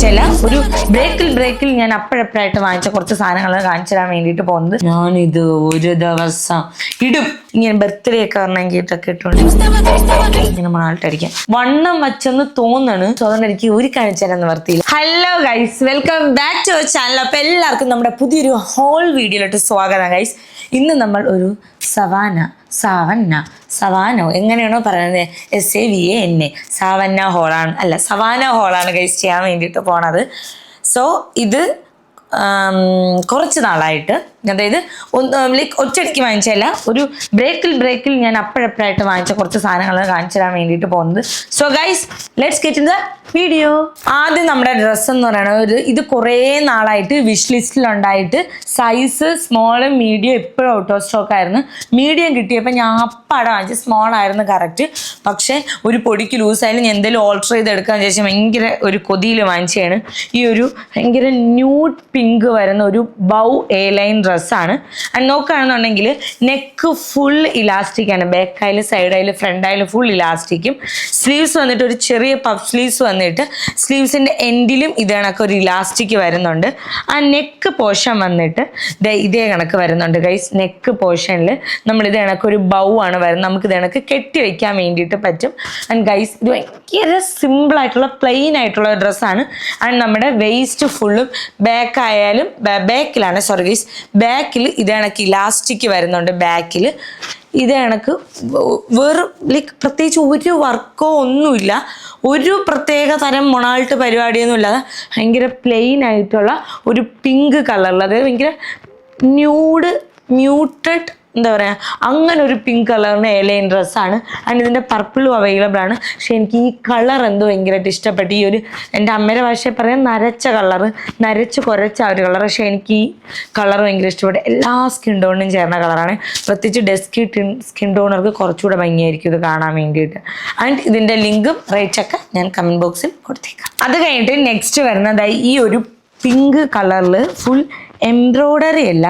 വാങ്ങിച്ചല്ല ഒരു ബ്രേക്കിൽ ബ്രേക്കിൽ ഞാൻ അപ്പോഴപ്പോഴായിട്ട് വാങ്ങിച്ച കുറച്ച് സാധനങ്ങൾ കാണിച്ചു തരാൻ വേണ്ടിയിട്ട് പോകുന്നത്. ഞാനിത് ഒരു ദിവസം ഇടും. ഇങ്ങനെ ബർത്ത്ഡേ ഒക്കെ വരണമെങ്കിട്ടൊക്കെ ഇട്ടുണ്ട്. ഇങ്ങനെ മാൾട്ടടിക്കാം വണ്ണം വച്ചെന്ന് തോന്നണ്. സോ അതുകൊണ്ട് എനിക്ക് ഒരു കാണിച്ചു തരാൻ നിർത്തിയില്ല hello guys welcome back to our channel അപ്പൊ എല്ലാവർക്കും നമ്മുടെ പുതിയൊരു ഹോൾ വീഡിയോയിലോട്ട് സ്വാഗതം ഗൈസ് ഇന്ന് നമ്മൾ ഒരു സവാന സാവന്ന സവാനോ എങ്ങനെയാണോ പറയുന്നത്? S A V A N A. Savana ഹോളാണ്. അല്ല സവാന ഹോളാണ് ഗൈസ് ചെയ്യാൻ വേണ്ടിയിട്ട് പോണത്. സോ ഇത് കുറച്ച് നാളായിട്ട് അതായത് ലൈക്ക് ഒറ്റയടിക്ക് വാങ്ങിച്ചല്ല ഒരു ബ്രേക്കിൽ ബ്രേക്കിൽ ഞാൻ അപ്പോഴപ്പോഴായിട്ട് വാങ്ങിച്ച കുറച്ച് സാധനങ്ങൾ കാണിച്ചു തരാൻ വേണ്ടിയിട്ട് പോകുന്നത്. So guys let's get in the video ആദ്യം നമ്മുടെ ഡ്രസ്സ് എന്ന് പറയുന്നത് ഒരു ഇത് കുറേ നാളായിട്ട് വിഷ് ലിസ്റ്റിലുണ്ടായിട്ട് സൈസ് സ്മോൾ മീഡിയം എപ്പോഴും ഔട്ട് ഓഫ് സ്റ്റോക്ക് ആയിരുന്നു. മീഡിയം കിട്ടിയപ്പോൾ ഞാൻ അപ്പാടെ വാങ്ങിച്ചു സ്മോൾ ആയിരുന്നു കറക്റ്റ് പക്ഷേ ഒരു പൊടിക്ക് ലൂസായാലും ഞാൻ എന്തെങ്കിലും ഓൾട്ടർ ചെയ്ത് എടുക്കാൻ ശേഷം ഭയങ്കര ഒരു കൊതിയിൽ വാങ്ങിച്ചതാണ്. ഈ ഒരു ഭയങ്കര ന്യൂഡ് പിങ്ക് വരുന്ന ഒരു ബൗ എ ലൈൻ ഡ്രസ്സാണ് ആൻഡ് നോക്കുകയാണെന്നുണ്ടെങ്കിൽ നെക്ക് ഫുൾ ഇലാസ്റ്റിക് ആണ്. ബാക്ക് ആയാലും സൈഡ് ആയാലും ഫ്രണ്ട് ആയാലും ഫുൾ ഇലാസ്റ്റിക്കും സ്ലീവ്സ് വന്നിട്ട് ഒരു ചെറിയ പഫ് സ്ലീവ്സ് വന്നിട്ട് സ്ലീവ്സിന്റെ എൻഡിലും ഇത് കണക്ക് ഒരു ഇലാസ്റ്റിക് വരുന്നുണ്ട്. ആ നെക്ക് പോർഷൻ വന്നിട്ട് ഇതേ കണക്ക് വരുന്നുണ്ട് ഗൈസ് നെക്ക് പോർഷനിൽ നമ്മൾ ഇത് കണക്ക് ഒരു ബൗ ആണ് വരുന്നത്. നമുക്ക് ഇത് കണക്ക് കെട്ടി വെക്കാൻ വേണ്ടിയിട്ട് പറ്റും. ആൻഡ് ഗൈസ് ഇത് ഭയങ്കര സിമ്പിൾ ആയിട്ടുള്ള പ്ലെയിൻ ആയിട്ടുള്ള ഡ്രസ്സാണ് ആൻഡ് നമ്മുടെ വേസ്റ്റ് ഫുള്ളും ബാക്ക് ആയാലും ബാക്കിലാണ് സോറി ഗൈസ് ബാക്കിൽ ഇത് കണക്ക് ഇലാസ്റ്റിക് വരുന്നുണ്ട് ബാക്കിൽ ഇത് കണക്ക് വെറും ലൈക്ക് പ്രത്യേകിച്ച് ഒരു വർക്കോ ഒന്നുമില്ല. ഒരു പ്രത്യേക തരം മൊണാൾട്ട് പരിപാടിയൊന്നും ഭയങ്കര പ്ലെയിൻ ആയിട്ടുള്ള ഒരു പിങ്ക് കളറിൽ അതായത് ഭയങ്കര ന്യൂഡ് മ്യൂട്ടഡ് എന്താ പറയുക അങ്ങനെ ഒരു പിങ്ക് കളറിന്റെ ഏലയൻ ഡ്രസ്സാണ് ആൻഡ് ഇതിന്റെ പർപ്പിളും അവൈലബിൾ ആണ്. പക്ഷെ എനിക്ക് ഈ കളർ എന്തോ ഭയങ്കരമായിട്ട് ഇഷ്ടപ്പെട്ടു. ഈ ഒരു എന്റെ അമ്മയുടെ ഭാഷയിൽ പറയാൻ നരച്ച കളർ നരച്ച് കുരച്ച ആ ഒരു കളർ പക്ഷെ എനിക്ക് ഈ കളർ ഭയങ്കര ഇഷ്ടപ്പെട്ടു. എല്ലാ സ്കിൻ ടോണിനും ചേർന്ന കളറാണ് പ്രത്യേകിച്ച് ഡെസ്കി സ്കിൻ ടോണർക്ക് കുറച്ചുകൂടെ ഭംഗിയായിരിക്കും ഇത് കാണാൻ വേണ്ടിയിട്ട്. ആൻഡ് ഇതിന്റെ ലിങ്കും റേറ്റൊക്കെ ഞാൻ കമന്റ് ബോക്സിൽ കൊടുത്തേക്കാം. അത് കഴിഞ്ഞിട്ട് നെക്സ്റ്റ് വരുന്നതായി ഈ ഒരു പിങ്ക് കളറിൽ ഫുൾ എംബ്രോയ്ഡറി അല്ല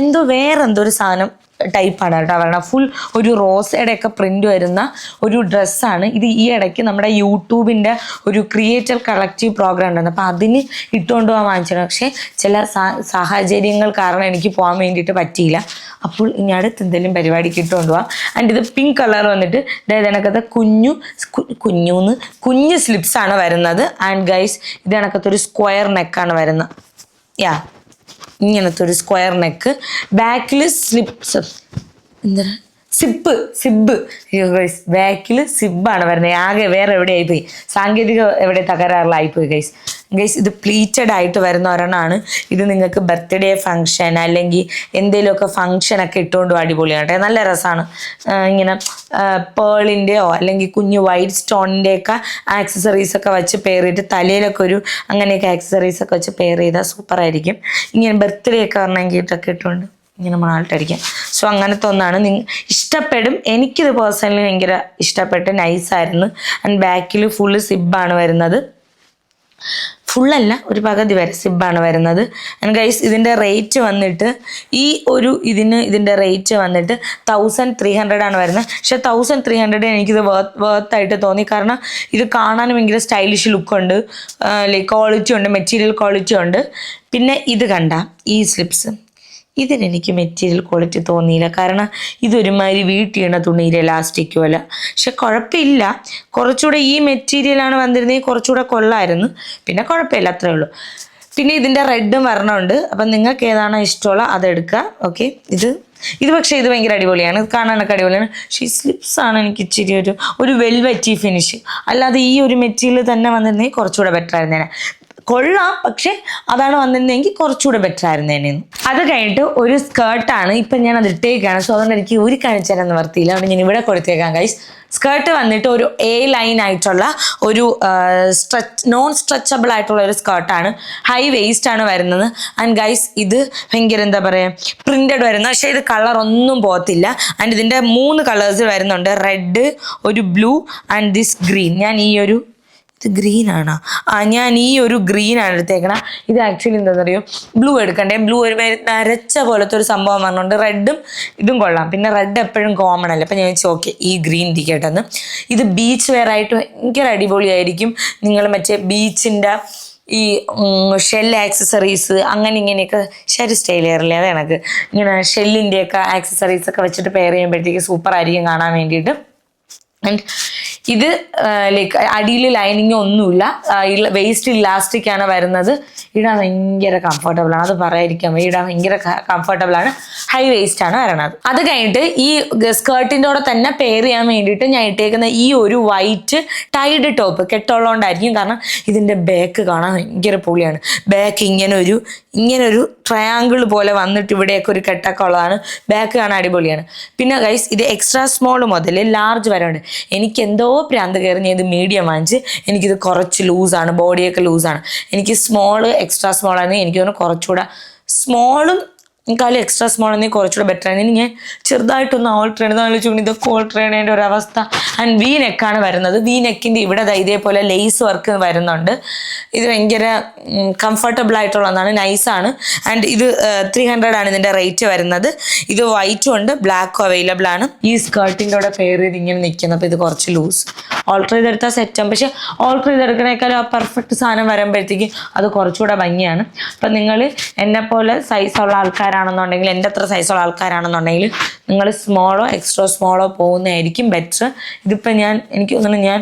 എന്തോ വേറെന്തോ ഒരു സാധനം ടൈപ്പാണ് കേട്ടോ അവരുടെ ഫുൾ ഒരു റോസയുടെ ഒക്കെ പ്രിന്റ് വരുന്ന ഒരു ഡ്രസ്സാണ് ഇത് ഈ ഇടയ്ക്ക് നമ്മുടെ യൂട്യൂബിന്റെ ഒരു ക്രിയേറ്റർ കളക്റ്റീവ് പ്രോഗ്രാം ഉണ്ടായിരുന്നു. അപ്പോൾ അതിന് ഇട്ടുകൊണ്ട് പോകാൻ വാങ്ങിച്ചത് പക്ഷേ ചില സാഹചര്യങ്ങൾ കാരണം എനിക്ക് പോകാൻ വേണ്ടിയിട്ട് പറ്റിയില്ല. അപ്പോൾ ഇനി അടുത്ത് എന്തെങ്കിലും പരിപാടിക്ക് ഇട്ടുകൊണ്ട് പോവാം. ആൻഡ് ഇത് പിങ്ക് കളർ വന്നിട്ട് അതായത് കണക്കത്തെ കുഞ്ഞു കുഞ്ഞൂന്ന് കുഞ്ഞു സ്ലിപ്സ് ആണ് വരുന്നത്. ആൻഡ് ഗൈസ് ഇത് കണക്കത്തെ ഒരു സ്ക്വയർ നെക്കാണ് വരുന്നത്. യാ ഇങ്ങനത്തെ ഒരു സ്ക്വയർ നെക്ക് ബാക്കിൽ സ്ലിപ്സ് എന്താ? സിബ് സിബ് ബാക്കിൽ സിബാണ് വരുന്നത്. ആകെ വേറെ എവിടെ ആയിപ്പോയി സാങ്കേതിക എവിടെ തകരാറിലായിപ്പോയി ഗൈസ് ഗൈസ് ഇത് പ്ലീറ്റഡ് ആയിട്ട് വരുന്ന ഒരെണ്ണമാണ്. ഇത് നിങ്ങൾക്ക് ബർത്ത്ഡേ ഫംഗ്ഷൻ അല്ലെങ്കിൽ എന്തെങ്കിലുമൊക്കെ ഫങ്ഷനൊക്കെ ഇട്ടുകൊണ്ട് അടിപൊളിയാണ് നല്ല രസമാണ് ഇങ്ങനെ പേളിന്റെയോ അല്ലെങ്കിൽ കുഞ്ഞു വൈറ്റ് സ്റ്റോണിന്റെയൊക്കെ ആക്സസറീസ് ഒക്കെ വെച്ച് പെയർ ചെയ്തിട്ട് തലയിലൊക്കെ ഒരു അങ്ങനെയൊക്കെ ആക്സസറീസ് ഒക്കെ വെച്ച് പെയർ ചെയ്താൽ സൂപ്പറായിരിക്കും ഇങ്ങനെ ബർത്ത്ഡേ ഒക്കെ വരണമെങ്കിട്ടൊക്കെ ഇട്ടുകൊണ്ട് ഇങ്ങനെ മാൾട്ടടിക്കാം സോ അങ്ങനത്തെ ഒന്നാണ്. നിങ്ങ ഇഷ്ടപ്പെടും. എനിക്കിത് പേഴ്സണലി ഭയങ്കര ഇഷ്ടപ്പെട്ട് നൈസായിരുന്നു ആൻഡ് ബാക്കിൽ ഫുള്ള് സിബാണ് വരുന്നത്. ഫുള്ളല്ല ഒരു പകുതി വരെ സിബാണ് വരുന്നത്. ആൻഡ് ഗൈസ് ഇതിന്റെ റേറ്റ് വന്നിട്ട് ഈ ഒരു ഇതിന് ഇതിന്റെ റേറ്റ് വന്നിട്ട് തൗസൻഡ് ത്രീ ഹൺഡ്രഡ് ആണ് വരുന്നത്. പക്ഷേ തൗസൻഡ് ത്രീ ഹൺഡ്രഡ് എനിക്കിത് വർത്ത് ആയിട്ട് തോന്നി. കാരണം ഇത് കാണാനും ഭയങ്കര സ്റ്റൈലിഷ് ലുക്കുണ്ട് ലൈക്ക് ക്വാളിറ്റി ഉണ്ട് മെറ്റീരിയൽ ക്വാളിറ്റി ഉണ്ട്. പിന്നെ ഇത് കണ്ട ഈ സ്ലിപ്സ് ഇതിനെനിക്ക് മെറ്റീരിയൽ ക്വാളിറ്റി തോന്നിയില്ല. കാരണം ഇതൊരുമാതിരി വീട്ടിയണ തുണിയിലെ എലാസ്റ്റിക് അല്ല പക്ഷെ കുഴപ്പമില്ല. കുറച്ചുകൂടെ ഈ മെറ്റീരിയലാണ് വന്നിരുന്നെങ്കിൽ കുറച്ചുകൂടെ കൊള്ളായിരുന്നു. പിന്നെ കുഴപ്പമില്ല. അത്രേ ഉള്ളൂ. പിന്നെ ഇതിന്റെ റെഡും വരണമുണ്ട് അപ്പം നിങ്ങൾക്ക് ഏതാണോ ഇഷ്ടമുള്ള അതെടുക്കുക ഓക്കെ ഇത്. ഇത് പക്ഷേ ഇത് ഭയങ്കര അടിപൊളിയാണ്. ഇത് കാണാനൊക്കെ അടിപൊളിയാണ്. പക്ഷേ ഈ സ്ലിപ്സ് ആണ് എനിക്ക് ഇച്ചിരി ഒരു ഒരു വെൽവെറ്റി ഫിനിഷ് അല്ലാതെ ഈ ഒരു മെറ്റീരിയൽ തന്നെ വന്നിരുന്നെങ്കിൽ കുറച്ചുകൂടെ ബെറ്റർ ആയിരുന്നേനെ. കൊള്ളാം പക്ഷെ അതാണ് വന്നിരുന്നെങ്കിൽ കുറച്ചുകൂടെ ബെറ്റർ ആയിരുന്നേനെ അത് കഴിഞ്ഞിട്ട് ഒരു സ്കേർട്ടാണ് ഇപ്പം ഞാൻ അത് ഇട്ടേക്കാണ്. സോ അതുകൊണ്ട് എനിക്ക് ഒരു കാണിച്ചു തരാൻ നിവർത്തിയില്ല. അതുകൊണ്ട് ഞാൻ ഇവിടെ കൊടുത്തേക്കാം ഗൈസ് സ്കേർട്ട് വന്നിട്ട് ഒരു എ ലൈൻ ആയിട്ടുള്ള ഒരു സ്ട്രെച്ച് നോൺ സ്ട്രെച്ചബിൾ ആയിട്ടുള്ള ഒരു സ്കേർട്ടാണ് ഹൈ വേസ്റ്റ് ആണ് വരുന്നത്. ആൻഡ് ഗൈസ് ഇത് ഭയങ്കര എന്താ പറയുക പ്രിന്റഡ് വരുന്ന പക്ഷേ ഇത് കളർ ഒന്നും പോകത്തില്ല. ആൻഡ് ഇതിന്റെ മൂന്ന് കളേഴ്സ് വരുന്നുണ്ട്. റെഡ് ഒരു ബ്ലൂ ആൻഡ് ദിസ് ഗ്രീൻ ഞാൻ ഈ ഒരു ഇത് ഗ്രീൻ ആണ്? ആ ഞാൻ ഈ ഒരു ഗ്രീൻ ആണ് എടുത്തേക്കണം. ഇത് ആക്ച്വലി എന്താണെന്ന് അറിയോ ബ്ലൂ എടുക്കണ്ടേ. ബ്ലൂ ഒരു നരച്ച പോലത്തെ ഒരു സംഭവം പറഞ്ഞുകൊണ്ട് റെഡും ഇതും കൊള്ളാം. പിന്നെ റെഡ് എപ്പോഴും കോമൺ അല്ല? അപ്പം ഞാൻ വെച്ചു ഓക്കെ ഈ ഗ്രീൻ ഇരിക്കട്ടെന്ന്. ഇത് ബീച്ച് വെയർ ആയിട്ട് ഭയങ്കര അടിപൊളിയായിരിക്കും. നിങ്ങൾ മറ്റേ ബീച്ചിന്റെ ഈ ഷെൽ ആക്സസറീസ് അങ്ങനെ ഇങ്ങനെയൊക്കെ ശരി സ്റ്റൈൽ ചെയ്യാറില്ലേ അത് കണക്ക്. ഇങ്ങനെ ഷെല്ലിന്റെയൊക്കെ ആക്സസറീസ് ഒക്കെ വെച്ചിട്ട് പെയർ ചെയ്യുമ്പോഴത്തേക്ക് സൂപ്പർ ആയിരിക്കും കാണാൻ വേണ്ടിയിട്ട്. ആൻഡ് ഇത് ലൈക്ക് അടിയിൽ ലൈനിങ് ഒന്നുമില്ല. വേസ്റ്റ് ഇലാസ്റ്റിക് ആണ് വരുന്നത്. ഇടാൻ ഭയങ്കര കംഫർട്ടബിൾ ആണ്. അത് പറയാതിരിക്കാൻ ഇടാൻ ഭയങ്കര കംഫർട്ടബിൾ ആണ്. ഹൈ വേസ്റ്റ് ആണ് വരണത്. അത് കഴിഞ്ഞിട്ട് ഈ സ്കേർട്ടിന്റെ കൂടെ തന്നെ പെയർ ചെയ്യാൻ വേണ്ടിയിട്ട് ഞാൻ ഇട്ടേക്കുന്ന ഈ ഒരു വൈറ്റ് ടൈഡ് ടോപ്പ് കെട്ടുള്ളതുകൊണ്ടായിരിക്കും. കാരണം ഇതിന്റെ ബാക്ക് കാണാൻ ഭയങ്കര പൊളിയാണ്. ബാക്ക് ഇങ്ങനെ ഒരു ഇങ്ങനെ ഒരു ട്രയാങ്കിൾ പോലെ വന്നിട്ട് ഇവിടെയൊക്കെ ഒരു കെട്ടൊക്കെ ഉള്ളതാണ്. ബാക്ക് കാണാൻ അടിപൊളിയാണ്. പിന്നെ ഗൈസ് ഇത് എക്സ്ട്രാ സ്മോൾ മുതൽ ലാർജ് വരെ ഉണ്ട് എനിക്ക് എന്തോ പ്രാന്ത് കയറി ഞാൻ ഇത് മീഡിയം വാങ്ങിച്ച് എനിക്കിത് കുറച്ച് ലൂസാണ് ബോഡിയൊക്കെ ലൂസാണ് എനിക്ക് സ്മോൾ എക്സ്ട്രാ ആണ് എനിക്ക് തോന്നുന്നു കുറച്ചുകൂടെ സ്മോളും കാലം എക്സ്ട്രാ സ്മോൾ ആണെങ്കിൽ കുറച്ചുകൂടെ ബെറ്റർ ആണ്. ഇനി ഞാൻ ചെറുതായിട്ടൊന്ന് ഓൾട്ടർ നല്ല ആലോചിച്ചുകൊണ്ട് ഇതൊക്കെ ഓൾട്ടർ ചെയ്യേണ്ട ഒരു അവസ്ഥ. ആൻഡ് വി നെക്കാണ് വരുന്നത്. വി നെക്കിന്റെ ഇവിടെ ഇതേപോലെ ലേസ് വർക്ക് വരുന്നുണ്ട്. ഇത് ഭയങ്കര കംഫർട്ടബിൾ ആയിട്ടുള്ളതാണ് നൈസാണ് ആൻഡ് ഇത് ത്രീ ഹൺഡ്രഡ് ആണ് ഇതിന്റെ റേറ്റ് വരുന്നത്. ഇത് വൈറ്റും ഉണ്ട്. ബ്ലാക്കും അവൈലബിൾ ആണ്. ഈ സ്കേർട്ടിന്റെ കൂടെ പെയർ ചെയ്ത് ഇങ്ങനെ നിൽക്കുന്നത് അപ്പോൾ ഇത് കുറച്ച് ലൂസ് ഓൾട്ടർ ചെയ്തെടുത്താൽ സെറ്റാകും പക്ഷേ ഓൾട്ടർ ചെയ്തെടുക്കണേക്കാളും ആ പെർഫെക്റ്റ് സാധനം വരുമ്പോഴത്തേക്ക് അത് കുറച്ചുകൂടെ ഭംഗിയാണ്. അപ്പം നിങ്ങൾ എന്നെ പോലെ സൈസുള്ള ആൾക്കാരാണെന്നുണ്ടെങ്കിൽ എന്റെ അത്ര സൈസുള്ള ആൾക്കാരാണെന്നുണ്ടെങ്കിൽ നിങ്ങൾ സ്മോളോ എക്സ്ട്രാ സ്മോളോ പോകുന്നതായിരിക്കും ബെറ്റർ ഇതിപ്പോൾ ഞാൻ എനിക്ക് തോന്നുന്നു ഞാൻ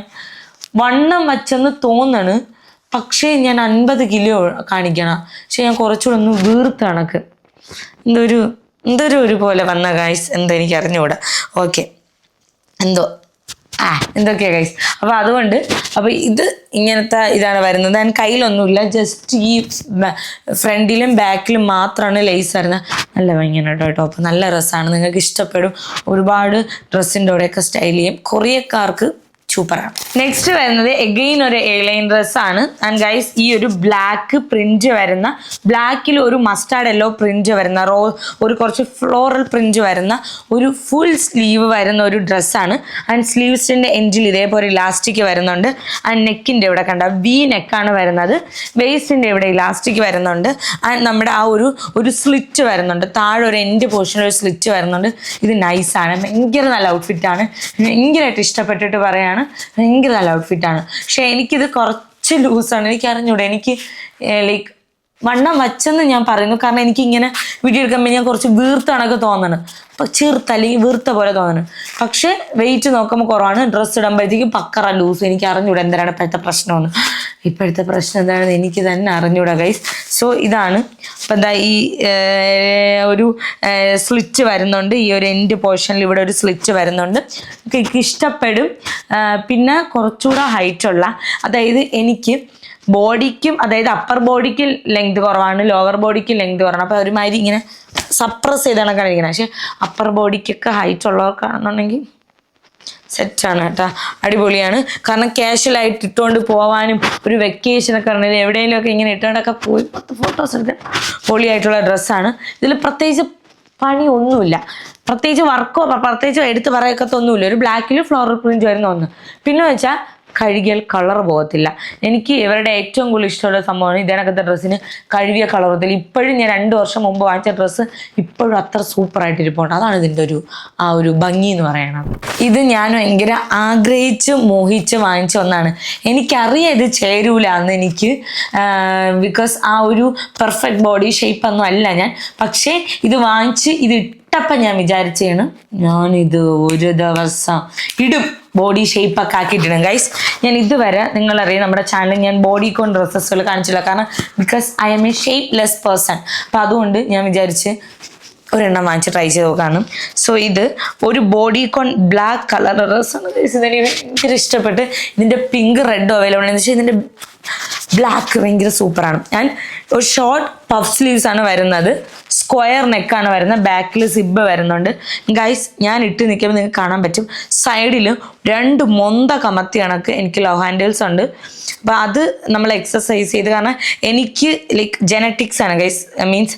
വണ്ണം വച്ചെന്ന് തോന്നണ്. പക്ഷേ ഞാൻ അൻപത് കിലോ കാണിക്കണം. പക്ഷെ ഞാൻ കുറച്ചുകൂടെ ഒന്ന് വീർത്ത് കണക്ക്. എന്തൊരു എന്തൊരു ഒരു പോലെ വന്ന ഗായ്സ് എന്തോ എനിക്ക് അറിഞ്ഞുകൂടാ ഓക്കെ എന്തോ? ആ എന്തൊക്കെയാ ഗൈസ് അപ്പോൾ അതുകൊണ്ട് അപ്പോൾ ഇത് ഇങ്ങനത്തെ ഇതാണ് വരുന്നത്. ഞാൻ കയ്യിലൊന്നുമില്ല ജസ്റ്റ് ഈ ഫ്രണ്ടിലും ബാക്കിലും മാത്രമാണ് ലേസ് വരുന്നത്. നല്ല ഭംഗിയാണ് ടോപ്പ് നല്ല ഡ്രസ്സാണ് നിങ്ങൾക്ക് ഇഷ്ടപ്പെടും ഒരുപാട് ഡ്രസ്സിന്റെ കൂടെയൊക്കെ സ്റ്റൈൽ ചെയ്യും. കൊറിയക്കാർക്ക് സൂപ്പറാണ് നെക്സ്റ്റ് വരുന്നത് എഗെയിൻ ഒരു എയർലൈൻ ആണ്. ആൻഡ് ഗൈസ് ഈ ഒരു ബ്ലാക്ക് പ്രിന്റ് വരുന്ന ബ്ലാക്കിൽ ഒരു മസ്റ്റാർഡ് എല്ലോ പ്രിന്റ് വരുന്ന റോ ഒരു കുറച്ച് ഫ്ലോറൽ പ്രിന്റ് വരുന്ന ഒരു ഫുൾ സ്ലീവ് വരുന്ന ഒരു ഡ്രസ്സാണ് ആൻഡ് സ്ലീവ്സിന്റെ എൻജിൽ ഇതേപോലെ ഇലാസ്റ്റിക് വരുന്നുണ്ട്. ആൻഡ് നെക്കിന്റെ ഇവിടെ കണ്ട വി നെക്കാണ് വരുന്നത്. വേസ്റ്റിന്റെ ഇവിടെ ഇലാസ്റ്റിക് വരുന്നുണ്ട്. ആൻഡ് നമ്മുടെ ആ ഒരു ഒരു സ്ലിറ്റ് വരുന്നുണ്ട്. താഴെ ഒരു എൻഡ് പോർഷനിൽ ഒരു സ്ലിറ്റ് വരുന്നുണ്ട്. ഇത് നൈസാണ് ഭയങ്കര നല്ല ഔട്ട്ഫിറ്റാണ് ഭയങ്കരമായിട്ട് ഇഷ്ടപ്പെട്ടിട്ട് പറയാണ് ഭയങ്കര നല്ല ഔട്ട്ഫിറ്റാണ് പക്ഷെ എനിക്കിത് കുറച്ച് ലൂസാണ് എനിക്കറിഞ്ഞൂടെ? എനിക്ക് ലൈക്ക് വണ്ണം വച്ചെന്ന് ഞാൻ പറയുന്നു. കാരണം എനിക്ക് ഇങ്ങനെ വീഡിയോ എടുക്കുമ്പോൾ ഞാൻ കുറച്ച് വീർത്താണൊക്കെ തോന്നണ്. ചെറുത്ത് അല്ലെങ്കിൽ വീർത്ത പോലെ തോന്നണം. പക്ഷേ വെയിറ്റ് നോക്കുമ്പോൾ കുറവാണ്. ഡ്രസ്സ് ഇടുമ്പോഴത്തേക്കും പക്കറ ലൂസ് എനിക്ക് അറിഞ്ഞൂടാ എന്താണ് ഇപ്പോഴത്തെ പ്രശ്നമെന്ന്. ഇപ്പോഴത്തെ പ്രശ്നം എന്താണെന്ന് എനിക്ക് തന്നെ അറിഞ്ഞൂടാ ഗൈസ് സോ ഇതാണ്. അപ്പം എന്താ ഈ ഒരു സ്ലിറ്റ് വരുന്നുണ്ട്. ഈ ഒരു എൻഡ് പോർഷനിൽ ഇവിടെ ഒരു സ്ലിറ്റ് വരുന്നുണ്ട്. എനിക്ക് ഇഷ്ടപ്പെടും. പിന്നെ കുറച്ചുകൂടെ ഹൈറ്റുള്ള അതായത് എനിക്ക് ബോഡിക്കും അതായത് അപ്പർ ബോഡിക്ക് ലെങ്ത് കുറവാണ് ലോവർ ബോഡിക്ക് ലെങ്ത് കുറവാണ്. അപ്പോൾ ഒരുമാതിരി ഇങ്ങനെ സപ്രസ് ചെയ്താണ് കാണിക്കുന്നത് പക്ഷേ അപ്പർ ബോഡിക്കൊക്കെ ഹൈറ്റ് ഉള്ളവർക്കാണെന്നുണ്ടെങ്കിൽ സെറ്റാണ് കേട്ടോ. അടിപൊളിയാണ്. കാരണം ക്യാഷ്വലായിട്ട് ഇട്ടുകൊണ്ട് പോവാനും ഒരു വെക്കേഷൻ വെക്കേഷനൊക്കെ പറഞ്ഞാൽ എവിടെയെങ്കിലുമൊക്കെ ഇങ്ങനെ ഇട്ടുകൊണ്ടൊക്കെ പോയി പത്ത് ഫോട്ടോസ് എടുക്കാൻ പൊളിയായിട്ടുള്ള ഡ്രസ്സാണ് ഇതിൽ പ്രത്യേകിച്ച് പണി ഒന്നുമില്ല പ്രത്യേകിച്ച് വർക്കോ പ്രത്യേകിച്ച് എടുത്ത് പറയക്കത്തൊന്നുമില്ല. ഒരു ബ്ലാക്കിൽ ഫ്ലോറൽ പ്രിന്റ് വരുന്ന ഒന്ന്. പിന്നെ വെച്ചാൽ കഴുകിയാൽ കളർ പോകത്തില്ല. എനിക്ക് ഇവരുടെ ഏറ്റവും കൂടുതൽ ഇഷ്ടമുള്ള സംഭവമാണ് ഇതിനകത്തെ ഡ്രസ്സിന് കഴുകിയ കളർ പോകത്തില്ല. ഇപ്പോഴും ഞാൻ രണ്ട് വർഷം മുമ്പ് വാങ്ങിച്ച ഡ്രസ്സ് ഇപ്പോഴും അത്ര സൂപ്പറായിട്ട് ഇരിപ്പുണ്ട് അതാണ് ഇതിന്റെ ഒരു ആ ഒരു ഭംഗി എന്ന് പറയണത് ഇത് ഞാൻ ഭയങ്കര ആഗ്രഹിച്ച് മോഹിച്ച് വാങ്ങിച്ച ഒന്നാണ്. എനിക്കറിയാം ഇത് ചേരൂല എന്ന് എനിക്ക് ബിക്കോസ് ആ ഒരു പെർഫെക്റ്റ് ബോഡി ഷേപ്പ് ഒന്നും അല്ല ഞാൻ. പക്ഷേ ഇത് വാങ്ങിച്ച് ഇത് ഇട്ടപ്പം ഞാൻ വിചാരിച്ചാണ് ഞാനിത് ഒരു ദിവസം ഇടും. ബോഡി ഷേപ്പൊക്കെ ആക്കിയിട്ടിടും ഗൈസ് ഞാൻ ഇതുവരെ നിങ്ങളറിയാം നമ്മുടെ ചാനലിൽ ഞാൻ ബോഡി കോൺ ഡ്രസ്സസുകൾ കാണിച്ചില്ല കാരണം because I'm a shapeless person അപ്പം അതുകൊണ്ട് ഞാൻ വിചാരിച്ച് ഒരെണ്ണം വാങ്ങിച്ച് ട്രൈ ചെയ്ത് നോക്കാണ് സോ ഇത് ഒരു ബോഡി കോൺ ബ്ലാക്ക് കളർ ഡ്രസ്സാണ് ഗൈസ് ഇതെനിക്ക് ഭയങ്കര ഇഷ്ടപ്പെട്ട് ഇതിന്റെ പിങ്ക് റെഡ് അവൈലബിൾ ആണ്. എന്ന് വെച്ചാൽ ഇതിന്റെ ബ്ലാക്ക് ഭയങ്കര സൂപ്പറാണ് ഞാൻ ഒരു ഷോർട്ട് പഫ് സ്ലീവ്സ് ആണ് വരുന്നത്. സ്ക്വയർ നെക്കാണ് വരുന്നത്. ബാക്കിൽ സിബ് വരുന്നുണ്ട്. ഗൈസ് ഞാൻ ഇട്ട് നിൽക്കുമ്പോൾ നിങ്ങൾക്ക് കാണാൻ പറ്റും. സൈഡിൽ രണ്ട് മൊന്ത കമത്തി കണക്ക് എനിക്ക് ലോ ഹാൻഡിൽസ് ഉണ്ട്. അപ്പോൾ അത് നമ്മൾ എക്സസൈസ് ചെയ്ത് കാരണം എനിക്ക് ലൈക്ക് ജനറ്റിക്സ് ആണ് ഗൈസ് മീൻസ്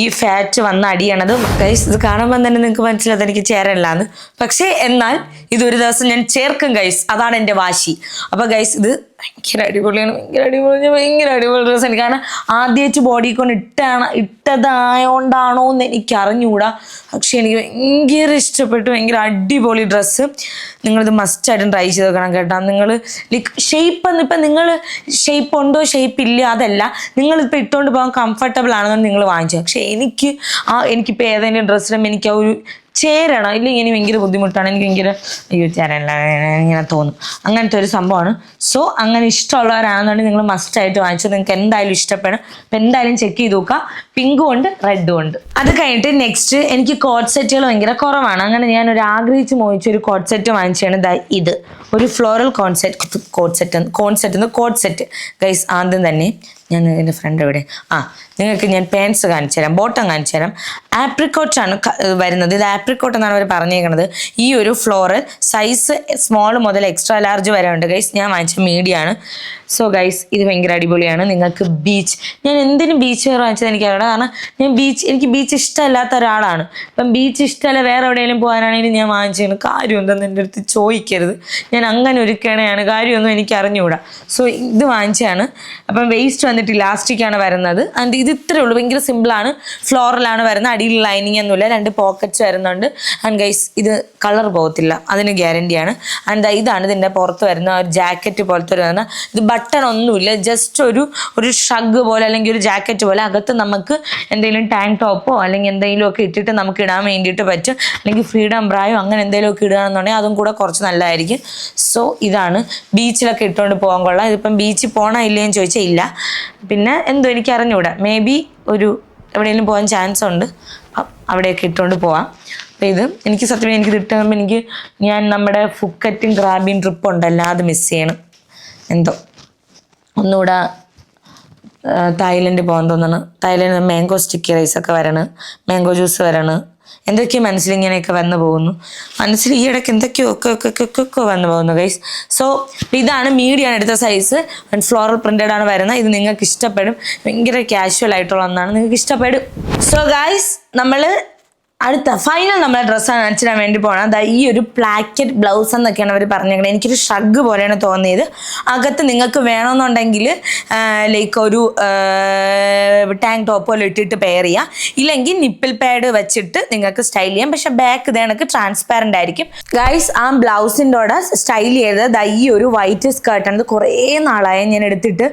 ഈ ഫാറ്റ് വന്ന് അടിയണത്. ഗൈസ് ഇത് കാണുമ്പോൾ തന്നെ നിങ്ങൾക്ക് മനസ്സിലായത് എനിക്ക് ചേരല്ലാന്ന് പക്ഷേ എന്നാൽ ഇതൊരു ദിവസം ഞാൻ ചേർക്കും ഗൈസ് അതാണ് എന്റെ വാശി. അപ്പോൾ ഗൈസ് ഇത് ഭയങ്കര അടിപൊളിയാണ്. ഭയങ്കര അടിപൊളി ഭയങ്കര അടിപൊളി ഡ്രസ്സാണ് കാരണം ആദ്യമായിട്ട് ബോഡി നോക്കിക്കൊണ്ട് ഇട്ടാണ് ഇട്ടതായോണ്ടാണോ എന്ന് എനിക്ക് അറിഞ്ഞുകൂടാ പക്ഷെ എനിക്ക് ഭയങ്കര ഇഷ്ടപ്പെട്ടു ഭയങ്കര അടിപൊളി ഡ്രസ്സ് നിങ്ങളിത് മസ്റ്റായിട്ടും ട്രൈ ചെയ്ത് നോക്കണം കേട്ടോ. നിങ്ങൾ ലൈക്ക് ഷേപ്പ് എന്ന് ഇപ്പം നിങ്ങൾ ഷേപ്പ് ഉണ്ടോ ഷേപ്പ് ഇല്ല അതല്ല. നിങ്ങളിപ്പോൾ ഇട്ടുകൊണ്ട് പോകാൻ കംഫർട്ടബിൾ ആണെന്ന് നിങ്ങൾ വാങ്ങിച്ചു. പക്ഷേ എനിക്ക് ആ എനിക്കിപ്പോൾ ഏതെങ്കിലും ഡ്രസ്സിലും എനിക്ക് ആ ഒരു ചേരണം. ഇല്ലെങ്കിൽ ഇനി ഭയങ്കര ബുദ്ധിമുട്ടാണ്. എനിക്ക് ഭയങ്കര അയ്യോ ചേരല്ല ഇങ്ങനെ തോന്നും. അങ്ങനത്തെ ഒരു സംഭവമാണ്. സോ അങ്ങനെ ഇഷ്ടമുള്ളവരാണെന്നുണ്ടെങ്കിൽ നിങ്ങൾ മസ്റ്റായിട്ട് വാങ്ങിച്ചത് നിങ്ങൾക്ക് എന്തായാലും ഇഷ്ടപ്പെടും അപ്പം എന്തായാലും ചെക്ക് ചെയ്ത് നോക്കുക. പിങ്കും ഉണ്ട് റെഡും ഉണ്ട്. അത് കഴിഞ്ഞിട്ട് നെക്സ്റ്റ് എനിക്ക് കോട്ട് സെറ്റുകൾ ഭയങ്കര കുറവാണ്. അങ്ങനെ ഞാൻ ഒരു ആഗ്രഹിച്ച് മോഹിച്ച ഒരു കോട്ട് സെറ്റ് വാങ്ങിച്ചാണ് ഇത്. ഒരു ഫ്ലോറൽ കോൺസെറ്റ് കോട്ട് സെറ്റ് കോൺസെറ്റ് എന്ന് കോട്ട് സെറ്റ് ഗൈസ് ആദ്യം തന്നെ ഞാൻ എന്റെ ഫ്രണ്ട് എവിടെ? ആ നിങ്ങൾക്ക് ഞാൻ പാൻസ് കാണിച്ചു തരാം ബോട്ടം കാണിച്ചു തരാം ആപ്രിക്കോട്ടാണ് വരുന്നത്. ഇത് ആപ്രിക്കോട്ട് എന്നാണ് അവർ പറഞ്ഞേക്കുന്നത് ഈ ഒരു ഫ്ലോറൽ സൈസ് സ്മോൾ മുതൽ എക്സ്ട്രാ ലാർജ് വരെ ഉണ്ട് ഗൈസ് ഞാൻ വാങ്ങിച്ച മീഡിയമാണ് സോ ഗൈസ് ഇത് ഭയങ്കര അടിപൊളിയാണ്. നിങ്ങൾക്ക് ബീച്ച് ഞാൻ എന്തിനും ബീച്ച് വെയർ വാങ്ങിച്ചത് എനിക്കറിയാം കാരണം ഞാൻ ബീച്ച് എനിക്ക് ബീച്ച് ഇഷ്ടമല്ലാത്ത ഒരാളാണ്. ഇപ്പം ബീച്ച് ഇഷ്ടമല്ല വേറെ എവിടെയെങ്കിലും പോകാനാണെങ്കിലും ഞാൻ വാങ്ങിച്ചതിന് കാര്യം എന്റെ അടുത്ത് ചോദിക്കരുത്. ഞാൻ അങ്ങനെ ഒരുക്കണയാണ്. കാര്യമൊന്നും എനിക്ക് അറിഞ്ഞുകൂടാ സോ ഇത് വാങ്ങിച്ചതാണ്. അപ്പം വേസ്റ്റ് വന്നിട്ട് ഇലാസ്റ്റിക് ആണ് വരുന്നത്. ആൻഡ് ഇത് ഇത്രേ ഉള്ളൂ. ഭയങ്കര സിമ്പിളാണ് ഫ്ലോറലാണ് വരുന്നത്. അടിയിൽ ലൈനിങ് ഒന്നുമില്ല. രണ്ട് പോക്കറ്റ്സ് വരുന്നുണ്ട്. ആൻഡ് ഗൈസ് ഇത് കളർ പോകത്തില്ല. അതിന് ഗ്യാരണ്ടിയാണ് ആൻഡ് ഇതാണ് ഇതിന്റെ പുറത്ത് വരുന്ന ഒരു ജാക്കറ്റ് പോലത്തെ ഒരു വരുന്ന ഇത് ബട്ടൺ ഒന്നുമില്ല. ജസ്റ്റ് ഒരു ഒരു ഷഗ് പോലെ അല്ലെങ്കിൽ ഒരു ജാക്കറ്റ് പോലെ അകത്ത് നമുക്ക് എന്തെങ്കിലും ടാങ്ക് ടോപ്പോ അല്ലെങ്കിൽ എന്തെങ്കിലും ഒക്കെ ഇട്ടിട്ട് നമുക്ക് ഇടാൻ വേണ്ടിയിട്ട് പറ്റും. അല്ലെങ്കിൽ ഫ്രീഡം ബ്രായോ അങ്ങനെ എന്തെങ്കിലും ഒക്കെ ഇടുകയാണെന്നുണ്ടെങ്കിൽ അതും കൂടെ കുറച്ച് നല്ലതായിരിക്കും. സോ ഇതാണ് ബീച്ചിലൊക്കെ ഇട്ടുകൊണ്ട് പോകാൻ കൊള്ളാം. ഇതിപ്പം ബീച്ചിൽ പോകണോ ഇല്ലയെന്ന് ചോദിച്ചാൽ ഇല്ല. പിന്നെ എന്തോ എനിക്ക് അറിഞ്ഞുകൂടാ മേ ബി ഒരു എവിടെയെങ്കിലും പോകാൻ ചാൻസ് ഉണ്ട്. അവിടെയൊക്കെ ഇട്ടുകൊണ്ട് പോവാം. അപ്പോൾ ഇത് എനിക്ക് സത്യം എനിക്ക് കിട്ടുമ്പോൾ എനിക്ക് ഞാൻ നമ്മുടെ ഫുക്കറ്റും ഗ്രാബിയും ട്രിപ്പ് ഉണ്ടല്ലോ അത് മിസ് ചെയ്യണം. എന്തോ. ഒന്നുകൂടെ തായ്ലൻഡ് പോകാൻ തോന്നുന്നു തായ്ലൻഡ് മാംഗോ സ്റ്റിക്കി റൈസൊക്കെ വരണം. മാംഗോ ജ്യൂസ് വരണം. എന്തൊക്കെയോ മനസ്സിൽ ഇങ്ങനെയൊക്കെ വന്നു പോകുന്നു. മനസ്സിൽ ഈ ഇടയ്ക്ക് എന്തൊക്കെയോ ഒക്കെ ഒക്കെ ഒക്കെ ഒക്കെ വന്നു പോകുന്നു ഗൈസ് സോ ഇതാണ് മീഡിയാണ് എടുത്ത സൈസ് ഫ്ലോറൽ പ്രിന്റഡ് ആണ് വരുന്നത്. ഇത് നിങ്ങൾക്ക് ഇഷ്ടപ്പെടും. ഭയങ്കര കാഷ്വൽ ആയിട്ടുള്ള ഒന്നാണ്. നിങ്ങൾക്ക് ഇഷ്ടപ്പെടും. സോ ഗൈസ് നമ്മൾ അടുത്ത ഫൈനൽ നമ്മളെ ഡ്രസ്സ് കാണിച്ചിടാൻ വേണ്ടി പോകണം അതാ ഈ ഒരു പ്ലാക്കറ്റ് ബ്ലൗസ് എന്നൊക്കെയാണ് അവർ പറഞ്ഞേക്കുന്നത് എനിക്കൊരു ഷഗ് പോലെയാണ് തോന്നിയത്. അകത്ത് നിങ്ങൾക്ക് വേണമെന്നുണ്ടെങ്കിൽ ലൈക്ക് ഒരു ടാങ്ക് ടോപ്പ് പോലെ ഇട്ടിട്ട് പെയർ ചെയ്യാം. ഇല്ലെങ്കിൽ നിപ്പിൾ പാഡ് വെച്ചിട്ട് നിങ്ങൾക്ക് സ്റ്റൈൽ ചെയ്യാം. പക്ഷെ ബാക്ക് ഇത് ട്രാൻസ്പാരന്റ് ആയിരിക്കും. ഗൈസ് ആ ബ്ലൗസിന്റെ കൂടെ സ്റ്റൈൽ ചെയ്തത് ദാ ഈ ഒരു വൈറ്റ് സ്കേർട്ടാണ് ഇത് കുറേ നാളായ ഞാൻ എടുത്തിട്ട്.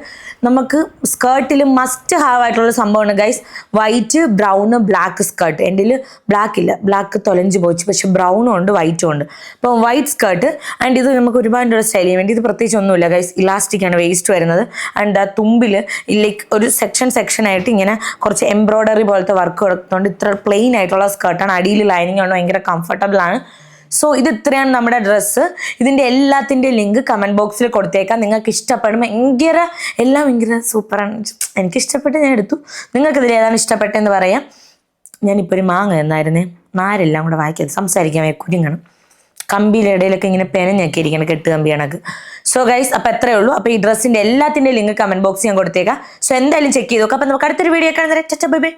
നമുക്ക് സ്കേർട്ടിൽ മസ്റ്റ് ഹാവ് ആയിട്ടുള്ള സംഭവമാണ് guys white brown black skirt എന്റെ ബ്ലാക്ക് ഇല്ല. ബ്ലാക്ക് തൊലഞ്ച് പോയിച്ചു പക്ഷെ ബ്രൗണും ഉണ്ട് വൈറ്റും ഉണ്ട്. അപ്പോൾ വൈറ്റ് സ്കേർട്ട് ആൻഡ് ഇത് നമുക്ക് ഒരുപാട് സ്റ്റൈൽ ചെയ്യാൻ വേണ്ടി. ഇത് പ്രത്യേകിച്ച് ഒന്നുമില്ല ഗൈസ് ഇലാസ്റ്റിക് ആണ് വേസ്റ്റ് വരുന്നത്. ആൻഡ് ആ തുമ്പിൽ ലൈക്ക് ഒരു സെക്ഷൻ സെക്ഷൻ ആയിട്ട് ഇങ്ങനെ കുറച്ച് എംബ്രോയ്ഡറി പോലത്തെ വർക്ക് കൊടുത്തുകൊണ്ട് ഇത്ര പ്ലെയിൻ ആയിട്ടുള്ള സ്കേർട്ടാണ് അടിയിൽ ലൈനിങ് ആണ് ഭയങ്കര കംഫർട്ടബിൾ ആണ്. സോ ഇത് ഇത്രയാണ് നമ്മുടെ ഡ്രസ്സ് ഇതിന്റെ എല്ലാത്തിന്റെ ലിങ്ക് കമന്റ് ബോക്സിൽ കൊടുത്തേക്കാം. നിങ്ങൾക്ക് ഇഷ്ടപ്പെടും. ഭയങ്കര എല്ലാം ഭയങ്കര സൂപ്പറാണ് എനിക്ക് ഇഷ്ടപ്പെട്ട് ഞാൻ എടുത്തു. നിങ്ങൾക്ക് ഇതിൽ ഏതാണ് ഇഷ്ടപ്പെട്ടതെന്ന് പറയാം. ഞാനിപ്പോൾ ഒരു മാങ്ങ എന്നായിരുന്നേ നാരെല്ലാം കൂടെ വായിക്കരുത് സംസാരിക്കാൻ കുരുങ്ങണം. കമ്പിയിലെ ഇടയിലൊക്കെ ഇങ്ങനെ പെനഞ്ഞൊക്കെ ഇരിക്കണം കെട്ട് കമ്പി കണക്ക് സോ ഗൈസ് അപ്പോൾ എത്രയേ ഉള്ളൂ. അപ്പോൾ ഈ ഡ്രസ്സിന്റെ എല്ലാത്തിന്റെ ലിങ്ക് കമന്റ് ബോക്സ് ഞാൻ കൊടുത്തേക്കാം. സോ എന്തായാലും ചെക്ക് ചെയ്ത് നോക്കാം. അപ്പോൾ നമുക്ക് അടുത്തൊരു വീഡിയോ കാണുന്നത് ബൈ ബൈ